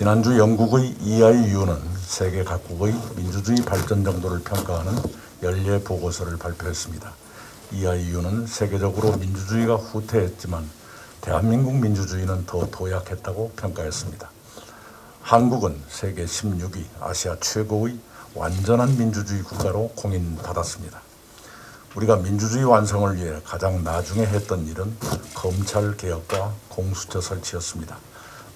지난주 영국의 EIU는 세계 각국의 민주주의 발전 정도를 평가하는 연례 보고서를 발표했습니다. EIU는 세계적으로 민주주의가 후퇴했지만 대한민국 민주주의는 더 도약했다고 평가했습니다. 한국은 세계 16위 아시아 최고의 완전한 민주주의 국가로 공인받았습니다. 우리가 민주주의 완성을 위해 가장 나중에 했던 일은 검찰 개혁과 공수처 설치였습니다.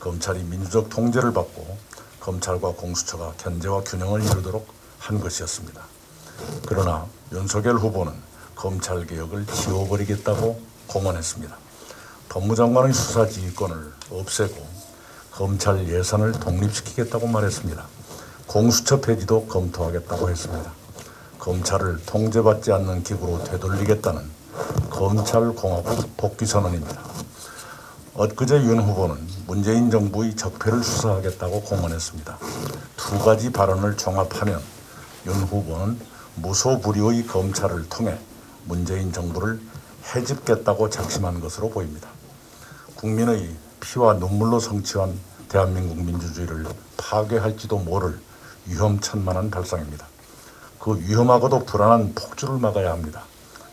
검찰이 민주적 통제를 받고 검찰과 공수처가 견제와 균형을 이루도록 한 것이었습니다. 그러나 윤석열 후보는 검찰 개혁을 지워버리겠다고 공언했습니다. 법무장관의 수사 지휘권을 없애고 검찰 예산을 독립시키겠다고 말했습니다. 공수처 폐지도 검토하겠다고 했습니다. 검찰을 통제받지 않는 기구로 되돌리겠다는 검찰공화국 복귀 선언입니다. 엊그제 윤 후보는 문재인 정부의 적폐를 수사하겠다고 공언했습니다. 두 가지 발언을 종합하면 윤 후보는 무소불위의 검찰을 통해 문재인 정부를 해집겠다고 작심한 것으로 보입니다. 국민의 피와 눈물로 성취한 대한민국 민주주의를 파괴할지도 모를 위험천만한 발상입니다. 그 위험하고도 불안한 폭주를 막아야 합니다.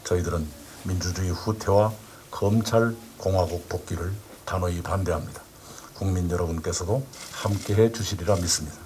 저희들은 민주주의 후퇴와 검찰 공화국 복귀를 단호히 반대합니다. 국민 여러분께서도 함께해 주시리라 믿습니다.